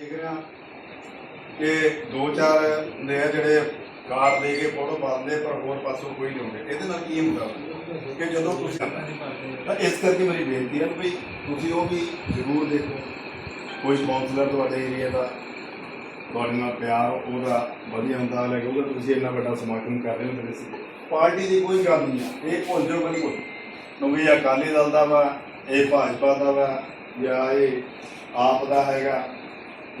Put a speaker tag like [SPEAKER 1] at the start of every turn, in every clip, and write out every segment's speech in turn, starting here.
[SPEAKER 1] ਦੇਖ ਰਿਹਾ ਕਿ ਦੋ ਚਾਰ ਹੁੰਦੇ ਆ ਜਿਹੜੇ ਕਾਰਡ ਦੇ ਕੇ ਫੋਟੋ ਪਾਉਂਦੇ, ਪਰ ਹੋਰ ਪਾਸੋਂ ਕੋਈ ਨਹੀਂ ਹੁੰਦੇ ਇਹਦੇ ਨਾਲ ਕੀ ਹੁੰਦਾ ਕਿ ਜਦੋਂ ਤੁਸੀਂ ਤਾਂ ਇਸ ਕਰਕੇ ਮੇਰੀ ਬੇਨਤੀ ਹੈ ਵੀ ਤੁਸੀਂ ਉਹ ਵੀ ਜ਼ਰੂਰ ਦੇਖੋ। ਕੋਈ ਕਾਉਂਸਲਰ ਤੁਹਾਡੇ ਏਰੀਆ ਦਾ, ਤੁਹਾਡੇ ਨਾਲ ਪਿਆਰ ਉਹਦਾ ਵਧੀਆ ਹੁੰਦਾ ਉਹਦਾ ਤੁਸੀਂ ਇੰਨਾ ਵੱਡਾ ਸਮਾਗਮ ਕਰ ਰਹੇ ਹੋ ਮੇਰੇ ਸੀ ਪਾਰਟੀ ਦੀ ਕੋਈ ਗੱਲ ਨਹੀਂ ਹੈ। ਇਹ ਭੁੱਲ ਜਾਓ ਬਿਲਕੁਲ ਕਿਉਂਕਿ ਇਹ ਅਕਾਲੀ ਦਲ ਦਾ ਵਾ, ਇਹ ਭਾਜਪਾ ਦਾ ਵਾ, ਜਾਂ ਇਹ ਆਪ ਦਾ ਹੈਗਾ।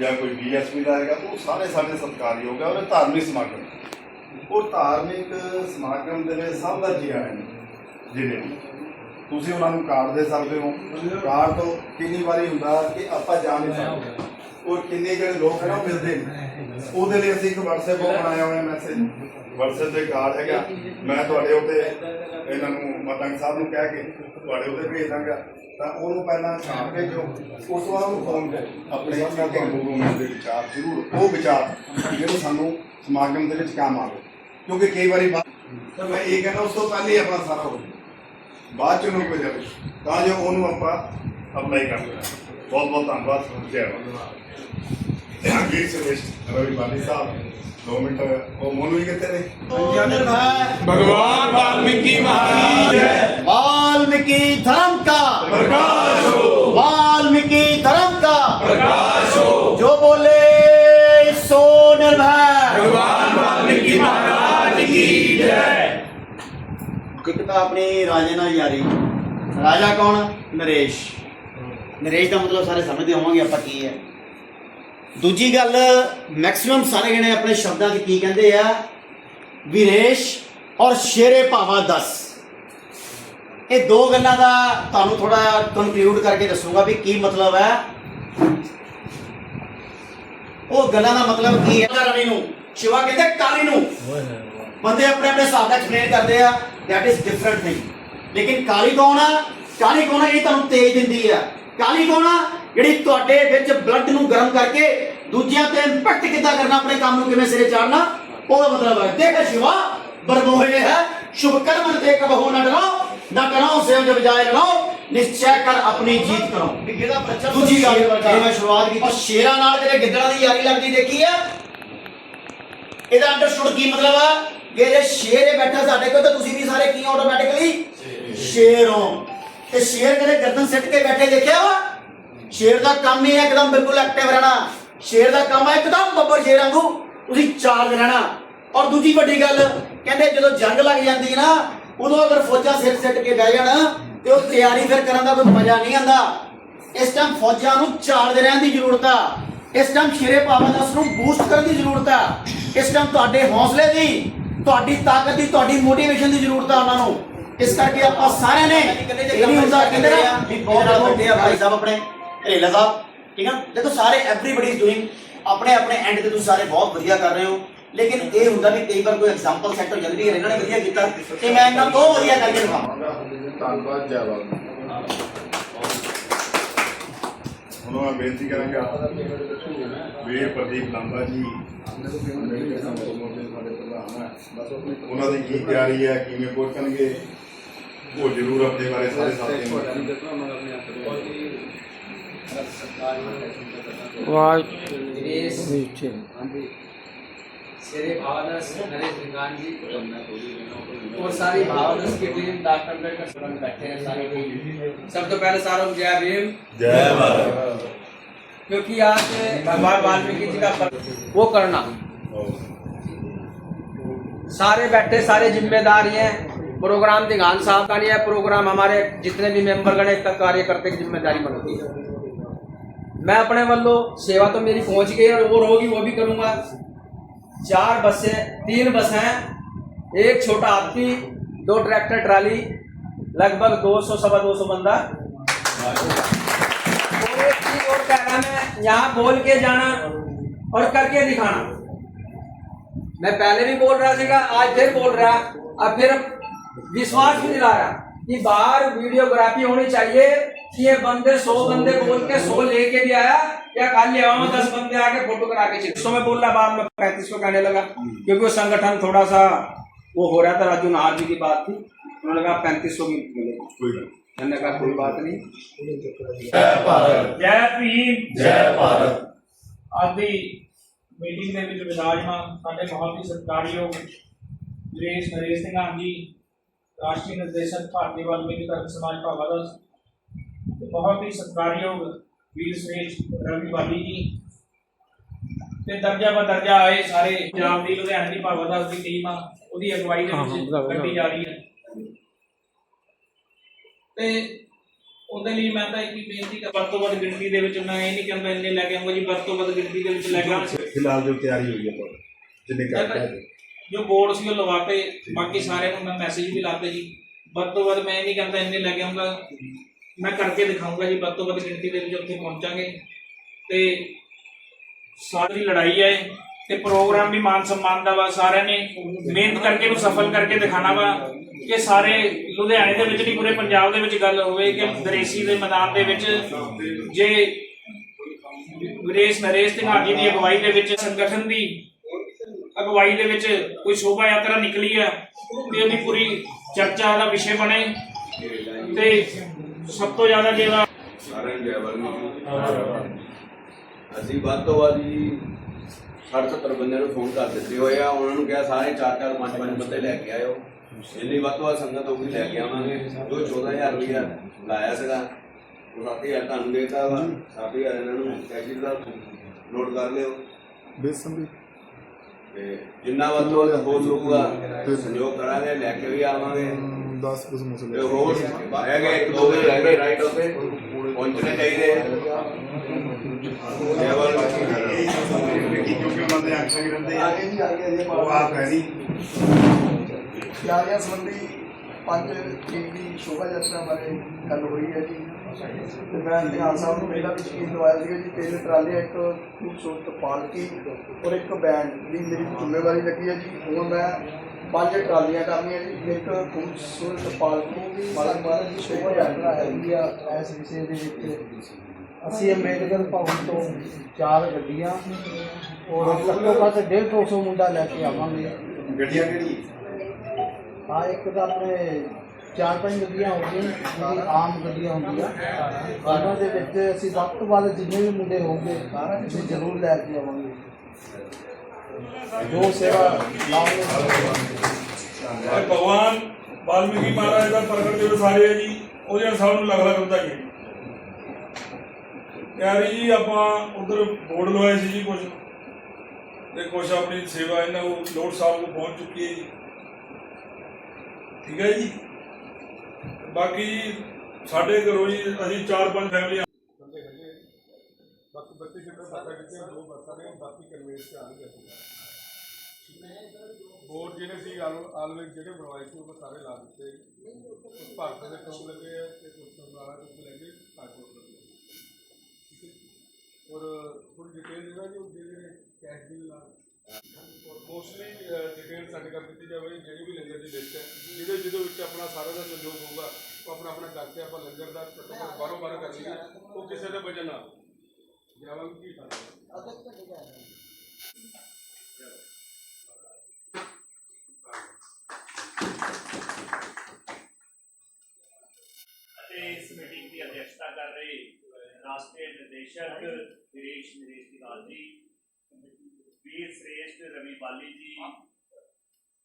[SPEAKER 1] ਜਾਂ ਕੋਈ ਬੀਐਸਪੀ ਦਾ ਹੈਗਾ ਉਹ ਸਾਰੇ ਸਾਡੇ ਸਤਿਕਾਰਯੋਗ ਹੈ ਔਰ ਇਹ ਧਾਰਮਿਕ ਸਮਾਗਮ। ਉਹ ਧਾਰਮਿਕ ਸਮਾਗਮ ਦੇ ਵਿੱਚ ਸਭ ਦਾ ਜੀ ਆਇਆ ਜਿਹਨੇ ਵੀ ਤੁਸੀਂ ਉਹਨਾਂ ਨੂੰ ਕਾਰਡ ਦੇ ਸਕਦੇ ਹੋ। ਕਾਰਡ ਤੋਂ ਕਿੰਨੀ ਵਾਰੀ ਹੁੰਦਾ ਕਿ ਆਪਾਂ ਜਾ ਨਹੀਂ ਸਕਦੇ। ਔਰ ਕਿੰਨੇ ਜਿਹੜੇ ਲੋਕ ਹਨ ਉਹ ਮਿਲਦੇ ਨੇ ਉਹਦੇ ਲਈ ਅਸੀਂ ਇੱਕ WhatsApp ਉਹ ਬਣਾਇਆ ਹੋਇਆ ਮੈਸੇਜ WhatsApp ਤੇ ਕਾਰਡ ਹੈਗਾ। ਮੈਂ ਤੁਹਾਡੇ ਉੱਤੇ ਇਹਨਾਂ ਨੂੰ ਮਤੰਗ ਸਾਹਿਬ ਨੂੰ ਕਹਿ ਕੇ ਤੁਹਾਡੇ ਉੱਤੇ ਭੇਜ ਦਾਂਗਾ। ਤਾਂ ਉਹਨੂੰ ਪਹਿਲਾਂ ਛਾਪ ਕੇ ਜੋ ਉਸ ਤੋਂ ਬਾਅਦ ਉਹਨੂੰ ਫੋਨ ਕਰ ਆਪਣੇ ਆਪਣੇ ਤੁਹਾਨੂੰ ਦੇ ਵਿਚਾਰ ਜ਼ਰੂਰ ਉਹ ਵਿਚਾਰ ਜਿਹੜੇ ਸਾਨੂੰ ਸਮਾਗਮ ਦੇ ਵਿੱਚ ਕੰਮ ਆਵੇ ਕਿਉਂਕਿ ਕਈ ਵਾਰੀ ਤਾਂ ਮੈਂ ਇਹ ਕਹਿੰਦਾ ਉਸ ਤੋਂ ਪਹਿਲੇ ਹੀ ਆਪਣਾ ਸਾਰਾ ਹੋ ਬਾਅਦ ਚ ਉਹਨੂੰ ਕੋਈ ਜਾਵੇ ਤਾਂ ਜੋ ਉਹਨੂੰ ਆਪਾਂ ਅਪਲਾਈ ਕਰ ਲਈਏ ਬਹੁਤ ਬਹੁਤ ਧੰਨਵਾਦ ਜੈ ਵੀਰ ਸੁਰੇਸ਼ ਰਵੀ ਬਾਲੀ ਸਾਹਿਬ ਦੋ ਮਿੰਟ ਉਹ ਮੋਨੂ ਜੀ ਕਿੱਥੇ ਨੇ
[SPEAKER 2] भगवान वाल्मीकि महाराज
[SPEAKER 3] वाल्मीकि धर्म का
[SPEAKER 2] प्रकाश हो
[SPEAKER 3] वाल्मीकि धर्म का
[SPEAKER 2] प्रकाश हो
[SPEAKER 3] जो बोले सो निर्भय
[SPEAKER 2] भगवान वाल्मीकि महाराज की जय
[SPEAKER 3] ਇੱਕ ਤਾਂ ਆਪਣੀ ਰਾਜੇ ਨਾਲ ਯਾਰੀ ਰਾਜਾ ਕੌਣ ਨਰੇਸ਼ ਨਰੇਸ਼ ਦਾ ਮਤਲਬ ਸਾਰੇ ਸਮਝਦੇ ਹੋਵਾਂਗੇ ਆਪਾਂ ਕੀ ਹੈ ਦੂਜੀ ਗੱਲ ਮੈਕਸਿਮਮ ਸਾਰੇ ਜਣੇ ਆਪਣੇ ਸ਼ਬਦਾਂ 'ਚ ਕੀ ਕਹਿੰਦੇ ਆ? ਵਿਰੇਸ਼ ਔਰ ਸ਼ੇਰੇ ਭਾਵਾ 10 ਇਹ ਦੋ ਗੱਲਾਂ ਦਾ ਤੁਹਾਨੂੰ ਥੋੜਾ ਕਨਕਲੂਡ ਕਰਕੇ ਦੱਸੂਗਾ ਵੀ ਕੀ ਮਤਲਬ ਹੈ। ਉਹ ਗੱਲਾਂ ਦਾ ਮਤਲਬ ਕੀ ਹੈ? ਰਵੀ ਨੂੰ ਸ਼ਿਵਾ ਕਹਿੰਦੇ ਕਾਲੀ ਨੂੰ। ਬੰਦੇ ਆਪਣੇ ਆਪਣੇ ਹਿਸਾਬ ਨਾਲ ਐਕਸਪਲੇਨ ਕਰਦੇ ਆ ਦੈਟ ਇਜ਼ ਡਿਫਰੈਂਟ ਥਿੰਗ ਲੇਕਿਨ ਕਾਲੀ ਕੌਣ ਆ? ਕਾਲੀ ਕੌਣ ਆ ਇਹ ਤੁਹਾਨੂੰ ਤੇਜ ਦਿੰਦੀ ਆ? ਕਾਲੀ ਕੌਣ ਆ? ਜਿਹੜੀ ਤੁਹਾਡੇ ਵਿੱਚ ਬਲੱਡ ਨੂੰ ਗਰਮ ਕਰਕੇ ਦੂਜਿਆਂ ਤੇ ਇੰਪੈਕਟ ਕਿੱਦਾਂ ਕਰਨਾ ਆਪਣੇ ਕੰਮ ਨੂੰ ਕਿਵੇਂ ਸਿਰੇ ਚਾੜਨਾ ਉਹਦਾ ਮਤਲਬ ਹੈ ਦੇਖ ਸ਼ਿਵਾ ਬਰਮੋਹੇ ਹੈ ਸ਼ੁਭ ਕਰਮ ਤੇ ਕਬਹੋ ਨਾ ਡਰੋ ਨਾ ਕਰੋ ਸੇਵ ਜਬ ਜਾਏ ਲੜੋ ਨਿਸ਼ਚੈ ਕਰ ਆਪਣੀ ਜੀਤ ਕਰੋ। ਦੂਜੀ ਗੱਲ ਇਹ ਮੈਂ ਸ਼ੁਰੂਆਤ ਕੀਤੀ। ਸ਼ੇਰਾਂ ਨਾਲ ਜਿਹੜੇ ਗਿੱਦੜਾਂ ਦੀ ਯਾਰੀ ਲੱਗਦੀ ਦੇਖੀ ਆ? ਇਹਦਾ ਅੰਡਰਸਟੂਡ ਕੀ ਮਤਲਬ ਆ? ਕਿ ਜੇ ਸ਼ੇਰ ਇਹ ਬੈਠਾ ਸਾਡੇ ਕੋਲ ਤਾਂ ਤੁਸੀਂ ਵੀ ਸਾਰੇ ਕੀ ਆਟੋਮੈਟਿਕਲੀ ਸ਼ੇਰ। ਹੋ ਤੇ ਸ਼ੇਰ ਕਦੇ ਗਰਦਨ ਸਿੱਟ ਕੇ ਬੈਠੇ ਦੇਖਿਆ ਵਾ? ਸ਼ੇਰ ਦਾ ਕੰਮ ਹੀ ਹੈ ਇੱਕਦਮ ਬਿਲਕੁਲ ਐਕਟਿਵ ਰਹਿਣਾ। ਸ਼ੇਰ ਦਾ ਕੰਮ ਹੈ ਇੱਕਦਮ ਬੱਬਰ ਸ਼ੇਰ ਵਾਂਗੂ ਤੁਸੀਂ ਚਾਰਜ ਰਹਿਣਾ। ਔਰ ਦੂਜੀ ਵੱਡੀ ਗੱਲ, ਕਹਿੰਦੇ ਜਦੋਂ ਜੰਗ ਲੱਗ ਜਾਂਦੀ ਨਾ, ਉਦੋਂ ਅਗਰ ਫੌਜਾਂ ਸਿਰ ਸਿੱਟ ਕੇ ਬਹਿ ਜਾਣ ਤੇ ਉਹ ਤਿਆਰੀ ਫਿਰ ਕਰਨ ਦਾ ਕੋਈ ਮਜ਼ਾ ਨਹੀਂ ਆਂਦਾ ਇਸ ਟਾਈਮ ਫੌਜਾਂ ਨੂੰ ਚਾਰਜ ਰਹਿਣ ਦੀ ਜ਼ਰੂਰਤ ਆ। ਇਸ ਟਾਈਮ ਸ਼ੇਰੇ ਪਾਵਨਦਾਸ ਨੂੰ ਬੂਸਟ ਕਰਨ ਦੀ ਜ਼ਰੂਰਤ ਆ। ਇਸ ਟਾਈਮ ਤੁਹਾਡੇ ਹੌਸਲੇ ਦੀ, ਤੁਹਾਡੀ ਤਾਕਤ ਦੀ, ਤੁਹਾਡੀ ਮੋਟੀਵੇਸ਼ਨ ਦੀ ਜ਼ਰੂਰਤ ਆ ਉਹਨਾਂ ਨੂੰ। ਇਸ ਕਰਕੇ ਆਪਾਂ ਸਾਰਿਆਂ ਨੇ ਇਹ ਨਹੀਂ ਹੁੰਦਾ ਕਹਿੰਦੇ ਨਾ ਵੀ ਬਹੁਤ ਵੱਡੇ ਆ ਭਾਈ ਸਾਹਿਬ ਆਪਣੇ ਹਰੇਲਾ ਸਾਹਿਬ ਠੀਕ ਆ? ਦੇਖੋ ਸਾਰੇ ਐਵਰੀਬਾਡੀ ਇਜ਼ ਡੂਇੰਗ ਆਪਣੇ ਆਪਣੇ ਐਂਡ ਤੇ ਤੁਸੀਂ ਸਾਰੇ ਬਹੁਤ ਵਧੀਆ ਕਰ ਰਹੇ ਹੋ। ਲੇਕਿਨ ਇਹ ਹੁੰਦਾ ਵੀ ਕਈ ਵਾਰ ਕੋਈ ਐਗਜ਼ਾਮਪਲ ਸੈੱਟ ਹੋ ਜਾਂਦੀ ਹੈ ਇਹਨਾਂ ਨੇ ਵਧੀਆ ਕੀਤਾ ਤੇ ਮੈਂ ਇਹਨਾਂ ਤੋਂ ਵਧੀਆ ਕਰਕੇ ਦਿਖਾਵਾਂ।
[SPEAKER 1] ਧੰਨਵਾਦ ਜੈ ਬਾਬਾ। ਹੁਣ ਮੈਂ ਬੇਨਤੀ ਕਰਾਂਗਾ ਵੀਰ ਪ੍ਰਦੀਪ ਲੰਬਾ ਜੀ ਉਹਨਾਂ ਦੀ ਕੀ ਤਿਆਰੀ ਹੈ ਕਿਵੇਂ ਪਹੁੰਚਣਗੇ? वो ज़रूर अपने बारे सारे
[SPEAKER 4] तो तो। हाँ नरेश जी। और सारी टीम डॉक्टर बैठे हैं सारे तो पहले सारों जय भीम।
[SPEAKER 1] जय भारत।
[SPEAKER 4] क्योंकि आज भगवान वाल्मीकि जी का वो करना। सारे बैठे सारे जिम्मेदार हैं। प्रोग्राम दिगान साहब का नहीं है, प्रोग्राम हमारे जितने भी मेंबर गणे का कार्यकर्ता की ज़िम्मेदारी बनती है। मैं अपने वालों सेवा तो मेरी पहुँच गई और और होगी वो भी करूँगा। चार बसें, तीन बस, एक छोटा हाथी, दो ट्रैक्टर ट्राली, लगभग 200 सवा दो सौ बंदा। और और कहना मैं यहाँ बोल के जाना और करके दिखाना। मैं पहले भी बोल रहा था आज फिर बोल रहा, अब फिर विश्वास भी दिला रहा कि बाहर वीडियोग्राफी होनी चाहिए कि ये बंदे सौ बंदे बोल के सौ लेके भी आया या खाली हवा में दस बंदे आके फोटो करा के चले सौ में बोल रहा बाद में पैंतीस को कहने लगा क्योंकि वो संगठन थोड़ा सा वो हो रहा था राजू नाहर जी की बात थी उन्होंने कहा पैंतीस सौ में मिलेगा
[SPEAKER 1] ਕੋਈ ਗੱਲ
[SPEAKER 4] मैंने कहा कोई बात नहीं
[SPEAKER 1] ਜੈ ਭਾਰਤ
[SPEAKER 4] जय भीम
[SPEAKER 1] ਜੈ ਭਾਰਤ
[SPEAKER 5] ਅੱਜ ਦੀ ਮੀਟਿੰਗ ਦੇ ਵਿੱਚ ਵਿਰਾਜਮਾਨ ਸਾਡੇ ਬਹੁਤ ਹੀ ਸਤਿਕਾਰਯੋਗ ਵੀਰੇਸ਼ ਨਰੇਸ਼ ਸਿੰਘ ਜੀ ਰਾਸ਼ਟਰੀ ਨਿਰਦੇਸ਼ਕ ਭਾਰਤੀ ਵਾਲਮੀਕੀ ਧਰਮ ਸਮਾਜ ਭਾਵਾਦਾ ਤੇ ਬਹੁਤ ਹੀ ਸਤਿਕਾਰਯੋਗ ਵੀਰ ਸ੍ਰੇਸ਼ ਰਵੀ ਬਾਲੀ ਜੀ। ਤੇ ਦਰਜਾ ਬਾ ਦਰਜਾ ਆਏ ਸਾਰੇ ਪੰਜਾਬ ਦੀ ਲੁਧਿਆਣੇ ਦੀ ਭਾਵਾਦਾ ਦੀ ਟੀਮ ਆ ਉਹਦੀ ਅਗਵਾਈ ਦੇ ਵਿੱਚ ਕੱਢੀ ਜਾ ਰਹੀ ਹੈ। ਤੇ ਉਹਦੇ ਲਈ ਮੈਂ ਤਾਂ ਇੱਕ ਹੀ ਬੇਨਤੀ ਕਰ ਵੱਧ ਤੋਂ ਵੱਧ ਗਿਣਤੀ ਦੇ ਵਿੱਚ ਮੈਂ ਇਹ ਨਹੀਂ ਕਹਿੰਦਾ ਇੰਨੇ ਲੈ ਕੇ ਆਉਂਗਾ ਜੀ ਵੱਧ ਤੋਂ ਵੱਧ ਗਿਣਤੀ ਦੇ ਵਿੱਚ ਲੈ ਕੇ
[SPEAKER 1] ਫਿਲਹਾਲ ਜੋ ਤਿਆਰੀ ਹੋਈ ਹੈ ਤੁਹਾਡੀ ਜਿੰਨੇ ਕਰ ਰਹੇ
[SPEAKER 5] ਜੋ ਬੋਰਡ ਸੀ ਉਹ ਲਵਾਤੇ ਬਾਕੀ ਸਾਰਿਆਂ ਨੂੰ ਮੈਂ ਮੈਸੇਜ ਵੀ ਲਾਤੇ ਜੀ। ਵੱਧ ਤੋਂ ਵੱਧ ਮੈਂ ਇਹ ਨਹੀਂ ਕਹਿੰਦਾ ਇੰਨੇ ਲੈ ਕੇ ਆਉਂਗਾ। ਮੈਂ ਕਰਕੇ ਦਿਖਾਉਂਗਾ ਜੀ। ਵੱਧ ਤੋਂ ਵੱਧ ਗਿਣਤੀ ਦੇ ਵਿੱਚ ਉੱਥੇ ਪਹੁੰਚਾਂਗੇ। ਤੇ ਸਾਰੀ ਲੜਾਈ ਹੈ ਤੇ ਪ੍ਰੋਗਰਾਮ ਵੀ ਮਾਨ ਸਨਮਾਨ ਦਾ ਵਾ। ਸਾਰਿਆਂ ਨੇ ਮਿਹਨਤ ਕਰਕੇ ਨੂੰ ਸਫਲ ਕਰਕੇ ਦਿਖਾਣਾ ਵਾ ਕਿ ਸਾਰੇ ਲੁਧਿਆਣੇ ਦੇ ਵਿੱਚ ਨਹੀਂ, ਪੂਰੇ ਪੰਜਾਬ ਦੇ ਵਿੱਚ ਗੱਲ ਹੋਵੇ ਕਿ ਦਰੇਸੀ ਦੇ ਮੈਦਾਨ ਦੇ ਵਿੱਚ ਜੇ ਵਿਰੇਸ਼ ਨਰੇਸ਼ ਤਿਹਾੜੀ ਦੀ ਅਗਵਾਈ ਦੇ ਵਿੱਚ ਸੰਗਠਨ ਦੀ ਅਗਵਾਈ ਦੇ ਵਿੱਚ ਕੋਈ ਸ਼ੋਭਾ ਯਾਤਰਾ ਨਿਕਲੀ ਆ ਤੇ ਉਹਦੀ ਪੂਰੀ ਚਰਚਾ ਦਾ ਵਿਸ਼ੇ ਬਣੇ ਤੇ ਸਭ ਤੋਂ ਜ਼ਿਆਦਾ ਜਿਹੜਾ
[SPEAKER 6] ਸਾਰਿਆਂ ਨੂੰ ਜੈ ਵਾਲਮੀਕੀ ਅਸੀਂ ਵੱਧ ਤੋਂ ਵੱਧ ਜੀ 60 70 ਬੰਦਿਆਂ ਨੂੰ ਫੋਨ ਕਰ ਦਿੱਤੇ ਹੋਏ ਆ। ਉਹਨਾਂ ਨੂੰ ਕਿਹਾ ਸਾਰੇ 4 4 5 5 ਬੰਦੇ ਲੈ ਕੇ ਆਇਓ। ਜਿੰਨੀ ਵੱਧ ਤੋਂ ਵੱਧ ਸੰਗਤ ਹੋਊਗੀ ਲੈ ਕੇ ਆਵਾਂਗੇ। ਜੋ 14000 ਰੁਪਇਆ ਲਾਇਆ ਸੀਗਾ ਉਹ 7000 ਤੁਹਾਨੂੰ ਦੇਤਾ ਵਾ। 7000 ਇਹਨਾਂ ਨੂੰ ਕੈਸ਼ੀ ਦਾ ਨੋਟ ਕਰ ਲਿਓ।
[SPEAKER 7] ਬੇਸਨ ਵੀ
[SPEAKER 6] ਤੇ ਜਿੰਨਾ ਵੱਧ ਤੋਂ ਵੱਧ ਹੋ ਸਕੂਗਾ ਸਹਿਯੋਗ ਕਰਾਂਗੇ ਲੈ ਕੇ ਵੀ ਆਵਾਂਗੇ।
[SPEAKER 7] 10 ਕੁ ਸਮੋਸੇ
[SPEAKER 6] ਤੇ ਹੋਰ ਹੈਗੇ ਇੱਕ ਦੋ ਦਿਨ ਰਹਿ ਗਏ ਰਾਈਟ ਉੱਤੇ ਪਹੁੰਚਣੇ ਚਾਹੀਦੇ ਆ। ਜੈ ਵਾਲਮੀਕੀ
[SPEAKER 1] ਕਿਉਂਕਿ ਉਹਨਾਂ ਦੇ। ਅਕਸ਼ਰ ਰਹਿੰਦੇ ਆ ਉਹ ਆਪ ਹੈ ਨਹੀਂ
[SPEAKER 8] ਯਾਰੀਆਂ ਸੰਬੰਧੀ ਪੰਜ ਤਰੀਕ ਦੀ ਸ਼ੋਭਾ ਯਾਤਰਾ ਬਾਰੇ ਗੱਲ ਹੋ ਰਹੀ ਹੈ ਜੀ। ਤੇ ਮੈਂ ਨਿਹਾਲ ਸਾਹਿਬ ਨੂੰ ਪਹਿਲਾਂ ਵੀ ਯਕੀਨ ਦਵਾਇਆ ਸੀਗਾ ਜੀ ਤਿੰਨ ਟਰਾਲੀਆਂ ਇੱਕ ਖੂਬਸੂਰਤ ਪਾਲਕੀ ਔਰ ਇੱਕ ਬੈਂਡ ਦੀ ਮੇਰੀ ਜ਼ਿੰਮੇਵਾਰੀ ਲੱਗੀ ਹੈ ਜੀ। ਹੁਣ ਮੈਂ ਪੰਜ ਟਰਾਲੀਆਂ ਕਰਨੀਆਂ ਜੀ। ਇੱਕ ਖੂਬਸੂਰਤ ਪਾਲਕੀ ਮਾਲਕ ਮਹਾਰਾਜ ਦੀ ਸ਼ੋਭਾ ਯਾਤਰਾ ਹੈਗੀ ਆ ਇਸ ਵਿਸ਼ੇ ਦੇ ਵਿੱਚ ਅਸੀਂ ਅੰਬੇਡਕਰ ਭਵਨ ਤੋਂ ਚਾਰ ਗੱਡੀਆਂ ਔਰ ਘੱਟੋ ਘੱਟ 150 ਮੁੰਡਾ ਲੈ ਕੇ ਆਵਾਂਗੇ।
[SPEAKER 1] ਗੱਡੀਆਂ ਕਿਹੜੀ
[SPEAKER 8] ਹਾਂ ਇੱਕ ਤਾਂ ਆਪਣੇ ਚਾਰ ਪੰਜ ਗੱਡੀਆਂ ਹੋ ਗਈਆਂ ਜਿਹੜੀ ਆਮ ਗੱਡੀਆਂ ਹੁੰਦੀਆਂ। ਉਹਨਾਂ ਦੇ ਵਿੱਚ ਅਸੀਂ ਵੱਧ ਤੋਂ ਵੱਧ ਜਿੰਨੇ ਵੀ ਮੁੰਡੇ ਹੋਣਗੇ ਅਸੀਂ ਜ਼ਰੂਰ ਲੈ ਕੇ ਆਵਾਂਗੇ। ਜੋ ਸੇਵਾ ਲਾਉਂਗੇ
[SPEAKER 9] ਭਗਵਾਨ ਵਾਲਮੀਕੀ ਮਹਾਰਾਜ ਦਾ ਪ੍ਰਗਟ ਦਿਵਸ ਆ ਰਿਹਾ ਜੀ, ਉਹਦੇ ਸਭ ਨੂੰ ਲੱਗ ਲੱਗ ਵਧਾਈਆਂ। ਤਿਆਰੀ ਜੀ, ਆਪਾਂ ਉਧਰ ਬੋਰਡ ਲਵਾਏ ਸੀ ਜੀ ਕੁਝ ਤੇ ਕੁਝ ਆਪਣੀ ਸੇਵਾ ਇਹਨਾਂ ਨੂੰ ਲੋੜ ਸਾਹਿਬ ਨੂੰ ਪਹੁੰਚ ਚੁੱਕੀ ਹੈ ਜੀ। ਠੀਕ ਹੈ ਜੀ? ਬਾਕੀ ਸਾਡੇ ਘਰੋਂ ਜੀ ਅਸੀਂ ਚਾਰ ਪੰਜ ਫੈਮਲੀਆਂ ਬਾਕੀ ਬੱਤੀ ਸਿੱਟਾ ਬੱਤਾ ਕਿਤੇ ਦੋ ਬੱਸਾਂ ਨੇ ਬਾਕੀ ਕਨਵੇਂਸ ਤੇ ਆਣਗੇ ਬੋਰਡ ਜਿਹੜੇ ਸੀ ਆਲਵੇਜ਼ ਜਿਹੜੇ ਬਣਵਾਏ ਸੀ, ਉਹ ਸਾਰੇ ਲਾ ਦਿੱਤੇ। ਭਾਰਤ ਦੇ ਟੋਪ ਲੱਗੇ ਆ ਤੇ ਕੁਝ ਸਰਦਾਰਾ ਟੋਪ ਲੱਗੇ ਕਾਟੋ ਲੱਗੇ। ਔਰ ਥੋੜੀ ਡਿਟੇਲ ਜਿਹੜਾ ਜੀ, ਉਹ ਜਿਹੜੇ ਕੈਸ਼ ਦੀ ਲਾ ਮੋਸਟਲੀ ਡਿਟੇਲ ਸਾਡੇ ਕਰ ਦਿੱਤੀ ਜਾਵੇ, ਜਿਹੜੀ ਵੀ ਲੰਗਰ ਦੀ ਲਿਸਟ ਹੈ, ਜਿਹਦੇ ਜਿਹਦੇ ਵਿੱਚ ਆਪਣਾ ਸਾਰਿਆਂ ਦਾ ਸਹਿਯੋਗ ਹੋਊਗਾ, ਉਹ ਆਪਣਾ ਆਪਣਾ ਕਰਕੇ ਆਪਾਂ ਲੰਗਰ ਦਾ ਘੱਟੋ ਘੱਟ ਬਾਰੋ ਬਾਰ ਕਰ ਲਈਏ, ਉਹ ਕਿਸੇ ਦਾ ਵਜਨ ਨਾ ਜਾਵਾਂਗੇ ਕੀ ਕਰਾਂਗੇ
[SPEAKER 10] ਅਤੇ ਇਸ ਮੀਟਿੰਗ ਦੀ ਅਧਿਕਸ਼ਤਾ ਕਰ ਰਹੇ ਰਾਸ਼ਟਰੀ ਨਿਰਦੇਸ਼ਕ ਵਿਰੇਸ਼ ਨਰੇਸ਼ ਦਿਵਾਲ ਜੀ ਵੀਰ ਸ੍ਰੇਸ਼ਟ ਰਵੀ ਬਾਲੀ ਜੀ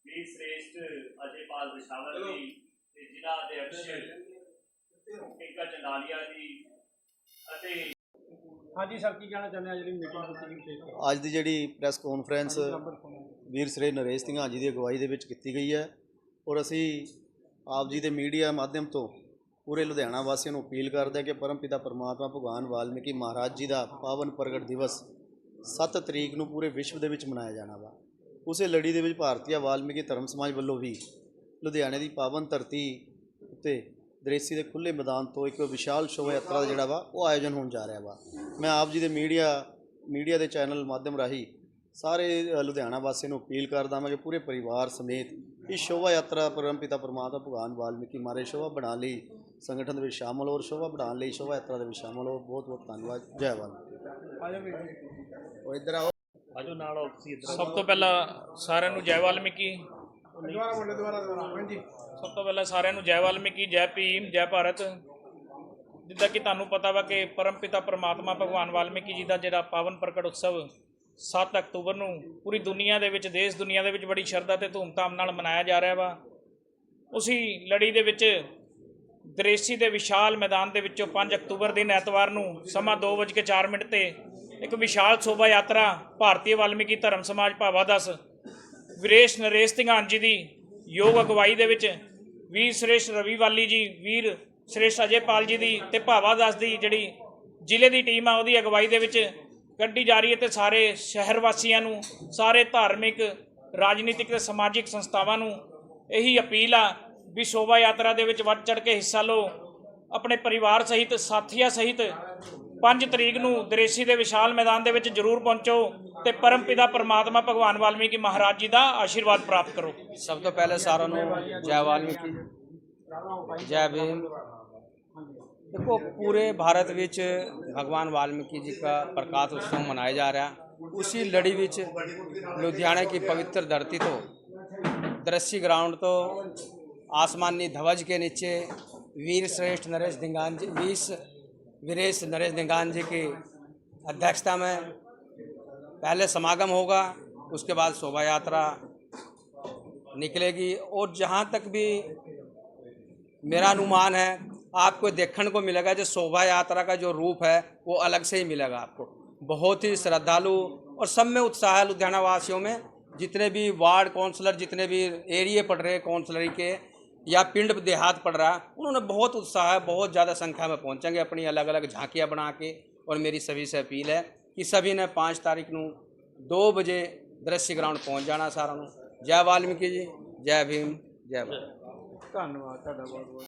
[SPEAKER 10] ਵੀਰ ਸ੍ਰੇਸ਼ਟ ਅਜੇਪਾਲ ਵਿਸ਼ਾਵਰ ਜੀ ਤੇ ਜ਼ਿਲ੍ਹਾ ਟਿੰਕਾ ਚੰਡਾਲੀਆ ਜੀ ਅਤੇ
[SPEAKER 5] ਹਾਂਜੀ ਸਰ ਕੀ ਕਹਿਣਾ ਚਾਹੁੰਦੇ ਆ ਜਿਹੜੀ ਮੀਟਿੰਗ ਕੀਤੀ ਗਈ
[SPEAKER 11] ਅੱਜ ਦੀ ਜਿਹੜੀ ਪ੍ਰੈਸ ਕਾਨਫਰੰਸ ਵੀਰ ਸ੍ਰੀ ਨਰੇਸ਼ ਸਿੰਘਾਂ ਜੀ ਦੀ ਅਗਵਾਈ ਦੇ ਵਿੱਚ ਕੀਤੀ ਗਈ ਹੈ ਔਰ ਅਸੀਂ ਆਪ ਜੀ ਦੇ ਮੀਡੀਆ ਮਾਧਿਅਮ ਤੋਂ ਪੂਰੇ ਲੁਧਿਆਣਾ ਵਾਸੀਆਂ ਨੂੰ ਅਪੀਲ ਕਰਦੇ ਹਾਂ ਕਿ ਪਰਮਪਿਤਾ ਪਰਮਾਤਮਾ ਭਗਵਾਨ ਵਾਲਮੀਕੀ ਮਹਾਰਾਜ ਜੀ ਦਾ ਪਾਵਨ ਪ੍ਰਗਟ ਦਿਵਸ 7 ਤਰੀਕ ਨੂੰ ਪੂਰੇ ਵਿਸ਼ਵ ਦੇ ਵਿੱਚ ਮਨਾਇਆ ਜਾਣਾ ਵਾ। ਉਸੇ ਲੜੀ ਦੇ ਵਿੱਚ ਭਾਰਤੀਆ ਵਾਲਮੀਕੀ ਧਰਮ ਸਮਾਜ ਵੱਲੋਂ ਵੀ ਲੁਧਿਆਣੇ ਦੀ ਪਾਵਨ ਧਰਤੀ ਉੱਤੇ ਦਰੇਸੀ ਦੇ ਖੁੱਲੇ ਮੈਦਾਨ ਤੋਂ ਇੱਕ ਵਿਸ਼ਾਲ ਸ਼ੋਭਾ ਯਾਤਰਾ ਦਾ ਜਿਹੜਾ ਵਾ, ਉਹ ਆਯੋਜਨ ਹੋਣ ਜਾ ਰਿਹਾ ਵਾ। ਮੈਂ ਆਪ ਜੀ ਦੇ ਮੀਡੀਆ ਮੀਡੀਆ ਦੇ ਚੈਨਲ ਮਾਧਿਅਮ ਰਾਹੀਂ ਸਾਰੇ ਲੁਧਿਆਣਾ ਵਾਸੀਆਂ ਨੂੰ ਅਪੀਲ ਕਰਦਾ ਹਾਂ ਕਿ ਪੂਰੇ ਪਰਿਵਾਰ ਸਮੇਤ ਇਸ ਸ਼ੋਭਾ ਯਾਤਰਾ ਪਰਮਪਿਤਾ ਪਰਮਾਤਮਾ ਭਗਵਾਨ ਵਾਲਮੀਕੀ ਮਾਰੇ ਸ਼ੋਭਾ ਬਣਾਉਣ ਲਈ ਸੰਗਠਨ ਦੇ ਵਿੱਚ ਸ਼ਾਮਲ ਹੋਰ ਸ਼ੋਭਾ ਬਣਾਉਣ ਲਈ ਸ਼ੋਭਾ ਯਾਤਰਾ ਦੇ ਵਿੱਚ ਸ਼ਾਮਲ ਹੋ। ਬਹੁਤ ਬਹੁਤ ਧੰਨਵਾਦ। ਜੈ ਵਾਲਮੀਕੀ। ਉਹ ਇੱਧਰ ਆਓ।
[SPEAKER 5] ਸਭ ਤੋਂ ਪਹਿਲਾਂ ਸਾਰਿਆਂ ਨੂੰ ਜੈ ਵਾਲਮੀਕੀ। ਸਭ ਤੋਂ ਪਹਿਲਾਂ ਸਾਰਿਆਂ ਨੂੰ ਜੈ ਵਾਲਮੀਕੀ ਜੈ ਭੀਮ ਜੈ ਭਾਰਤ। ਜਿੱਦਾਂ ਕਿ ਤੁਹਾਨੂੰ ਪਤਾ ਵਾ ਕਿ ਪਰਮਪਿਤਾ ਪ੍ਰਮਾਤਮਾ ਭਗਵਾਨ ਵਾਲਮੀਕੀ ਜੀ ਦਾ ਜਿਹੜਾ ਪਾਵਨ ਪ੍ਰਗਟ ਉਤਸਵ 7 ਅਕਤੂਬਰ ਨੂੰ ਪੂਰੀ ਦੁਨੀਆ ਦੇ ਵਿੱਚ ਦੇਸ਼ ਦੁਨੀਆ ਦੇ ਵਿੱਚ ਬੜੀ ਸ਼ਰਧਾ ਤੇ ਧੂਮਧਾਮ ਨਾਲ ਮਨਾਇਆ ਜਾ ਰਿਹਾ ਵਾ। ਉਸੀ ਲੜੀ ਦੇ ਵਿੱਚ ਦ੍ਰੇਸੀ ਦੇ ਵਿਸ਼ਾਲ ਮੈਦਾਨ ਦੇ ਵਿੱਚੋਂ 5 ਅਕਤੂਬਰ ਦਿਨ ਐਤਵਾਰ ਨੂੰ ਸਮਾਂ 2:04 ਮਿੰਟ ਤੇ ਇੱਕ ਵਿਸ਼ਾਲ ਸ਼ੋਭਾ ਯਾਤਰਾ ਭਾਰਤੀ ਵਾਲਮੀਕੀ ਧਰਮ ਸਮਾਜ ਭਾਵਾਦਸ ਵਿਰੇਸ਼ ਨਰੇਸ਼ ਧਿੰਗਾਨ ਜੀ ਦੀ ਯੋਗ ਅਗਵਾਈ ਦੇ ਵਿੱਚ, ਵੀਰ ਸ੍ਰੇਸ਼ਟ ਰਵੀ ਵਾਲੀ ਜੀ, ਵੀਰ ਸ੍ਰੇਸ਼ਟ ਅਜੇਪਾਲ ਜੀ ਦੀ ਤੇ ਭਾਵਾਦਾਸ ਦੀ ਜਿਹੜੀ ਜ਼ਿਲ੍ਹੇ ਦੀ ਟੀਮ ਆ ਉਹਦੀ ਅਗਵਾਈ ਦੇ ਵਿੱਚ ਕੱਢੀ ਜਾ ਰਹੀ ਹੈ ਤੇ ਸਾਰੇ ਸ਼ਹਿਰ ਵਾਸੀਆਂ ਨੂੰ, ਸਾਰੇ ਧਾਰਮਿਕ, ਰਾਜਨੀਤਿਕ ਤੇ ਸਮਾਜਿਕ ਸੰਸਥਾਵਾਂ ਨੂੰ ਇਹੀ ਅਪੀਲ ਆ ਵੀ ਸ਼ੋਭਾ ਯਾਤਰਾ ਦੇ ਵਿੱਚ ਵੱਧ ਚੜ ਕੇ ਹਿੱਸਾ ਲਓ, ਆਪਣੇ ਪਰਿਵਾਰ ਸਹਿਤ, ਸਾਥੀਆਂ ਸਹਿਤ 5 ਤਰੀਕ ਨੂੰ ਦ੍ਰੇਸੀ ਦੇ ਵਿਸ਼ਾਲ ਮੈਦਾਨ ਦੇ ਵਿੱਚ ਜ਼ਰੂਰ ਪਹੁੰਚੋ ਤੇ ਪਰਮਪਿਤਾ ਪ੍ਰਮਾਤਮਾ ਭਗਵਾਨ ਵਾਲਮੀਕੀ ਮਹਾਰਾਜ ਜੀ ਦਾ ਆਸ਼ੀਰਵਾਦ ਪ੍ਰਾਪਤ ਕਰੋ
[SPEAKER 4] ਸਭ ਤੋਂ ਪਹਿਲੇ ਸਾਰਿਆਂ ਨੂੰ ਜੈ ਵਾਲਮੀਕੀ ਜੈ ਭੀਮ ਦੇਖੋ ਪੂਰੇ ਭਾਰਤ ਵਿੱਚ ਭਗਵਾਨ ਵਾਲਮੀਕੀ ਜੀ ਦਾ ਪ੍ਰਕਾਸ਼ ਉਤਸਵ ਮਨਾਇਆ ਜਾ ਰਿਹਾ ਉਸੀ ਲੜੀ ਵਿੱਚ ਲੁਧਿਆਣਾ की पवित्र धरती तो दृश्य ग्राउंड तो आसमानी ध्वज के नीचे वीर श्रेष्ठ नरेश दिंगान जी वीस वीरेश नरेश दिंगान जी की अध्यक्षता में पहले समागम होगा, उसके बाद शोभा यात्रा निकलेगी। और जहाँ तक भी मेरा अनुमान है, आपको देखने को मिलेगा जो शोभा यात्रा का जो रूप है, वो अलग से ही मिलेगा आपको। बहुत ही श्रद्धालु और सब में उत्साह है लुधियाना वासियों में। जितने भी वार्ड काउंसलर, जितने भी एरिए पड़ रहे काउंसलरी के या पिंड देहात पड़ रहा है उन्होंने बहुत उत्साह है बहुत ज़्यादा संख्या में पहुंचेंगे अपनी अलग अलग झांकियाँ बना के और मेरी सभी से अपील है कि सभी ने पाँच तारीख ਨੂੰ 2 ਵਜੇ ਦ੍ਰਿਸ਼ਯ ਗਰਾਊਂਡ ਪਹੁੰਚ ਜਾਣਾ ਸਾਰਿਆਂ ਨੂੰ ਜੈ ਵਾਲਮੀਕੀ ਜੀ ਜੈ ਭੀਮ ਜੈ ਭਾਰਤ
[SPEAKER 9] ਧੰਨਵਾਦ ਤੁਹਾਡਾ ਬਹੁਤ ਬਹੁਤ